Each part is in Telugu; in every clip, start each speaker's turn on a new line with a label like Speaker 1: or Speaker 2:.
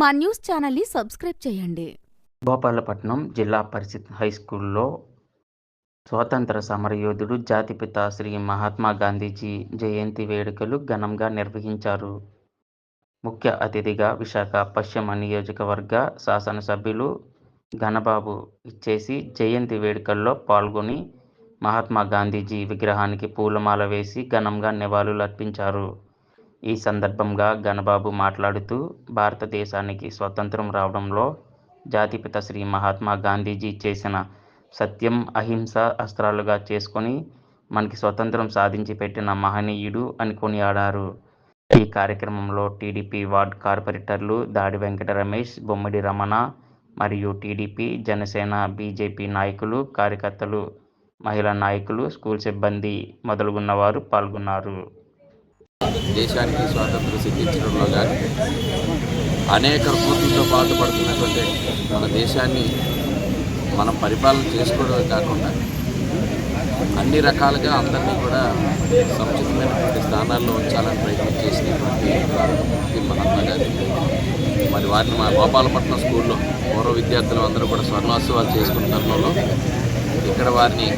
Speaker 1: మా న్యూస్ ఛానల్ని సబ్స్క్రైబ్ చేయండి.
Speaker 2: భూపాలపట్నం జిల్లా పరిషత్ హై స్కూల్లో స్వాతంత్ర సమరయోధుడు జాతిపిత శ్రీ మహాత్మా గాంధీజీ జయంతి వేడుకలు ఘనంగా నిర్వహించారు. ముఖ్య అతిథిగా విశాఖ పశ్చిమ నియోజకవర్గ శాసనసభ్యులు ఘనబాబు ఇచ్చేసి జయంతి వేడుకల్లో పాల్గొని మహాత్మా గాంధీజీ విగ్రహానికి పూలమాల వేసి ఘనంగా నివాళులర్పించారు. ఈ సందర్భంగా ఘనబాబు మాట్లాడుతూ భారతదేశానికి స్వతంత్రం రావడంలో జాతిపిత శ్రీ మహాత్మా గాంధీజీ చేసిన సత్యం అహింస అస్త్రాలుగా చేసుకొని మనకి స్వతంత్రం సాధించి పెట్టిన మహనీయుడు అని కొనియాడారు. ఈ కార్యక్రమంలో టీడీపీ వార్డ్ కార్పొరేటర్లు దాడి వెంకట రమేష్ బొమ్మడి రమణ మరియు టీడీపీ జనసేన బీజేపీ నాయకులు కార్యకర్తలు మహిళా నాయకులు స్కూల్ సిబ్బంది మొదలుగున్నవారు పాల్గొన్నారు.
Speaker 3: దేశానికి స్వాతంత్రం సిద్ధించడంలో కానీ అనేక రుగ్మతులతో బాధపడుతున్నటువంటి మన దేశాన్ని మనం పరిపాలన చేసుకోవడమే కాకుండా అన్ని రకాలుగా అందరినీ కూడా సముచితమైనటువంటి స్థానాల్లో ఉంచాలని ప్రయత్నం చేసినటువంటి మహాత్మా గాంధీ. మరి వారిని మా గోపాలపట్నం స్కూల్లో పూర్వ విద్యార్థులు అందరూ కూడా స్వర్ణోత్సవాలు చేసుకున్న తరుణంలో ఇక్కడ వారిని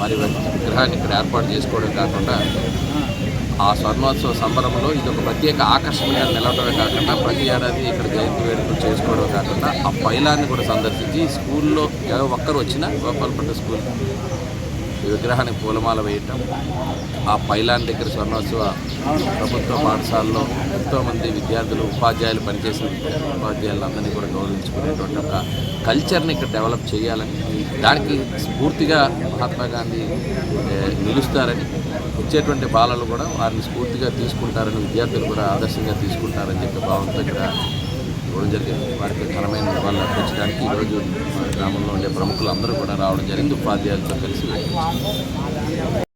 Speaker 3: వారి విగ్రహాన్ని ఇక్కడ ఏర్పాటు చేసుకోవడం కాకుండా ఆ స్వర్ణోత్సవ సంబరంలో ఇది ఒక ప్రత్యేక ఆకర్షణగా నిలవడమే కాకుండా ప్రతి ఏడాది ఇక్కడ జయంతి వేడుకలు చేసుకోవడం కాకుండా ఆ పైలాన్ని కూడా సందర్శించి స్కూల్లో ఎవరో ఒక్కరు వచ్చినా గోపాలపట్నం స్కూల్ విగ్రహానికి పూలమాల వేయటం ఆ పైలాన్ దగ్గర స్వర్ణోత్సవ ప్రభుత్వ పాఠశాలలో ఎంతోమంది విద్యార్థులు ఉపాధ్యాయులు పనిచేసిన ఉపాధ్యాయులందరినీ కూడా గౌరవించుకునేటువంటి ఒక కల్చర్ని ఇక్కడ డెవలప్ చేయాలని దానికి స్ఫూర్తిగా మహాత్మా గాంధీ నిలుస్తారని వచ్చేటువంటి బాలలు కూడా వారిని స్ఫూర్తిగా తీసుకుంటారని విద్యార్థులు కూడా ఆదర్శంగా తీసుకుంటారని చెప్పి భావంతో ఇక్కడ ఇవ్వడం జరిగింది. వారికి ఘనమైన నివాళులు అర్పించడానికి ఈరోజు మా గ్రామంలో ఉండే ప్రముఖులు అందరూ కూడా రావడం జరిగింది. ఉపాధ్యాయులతో కలిసి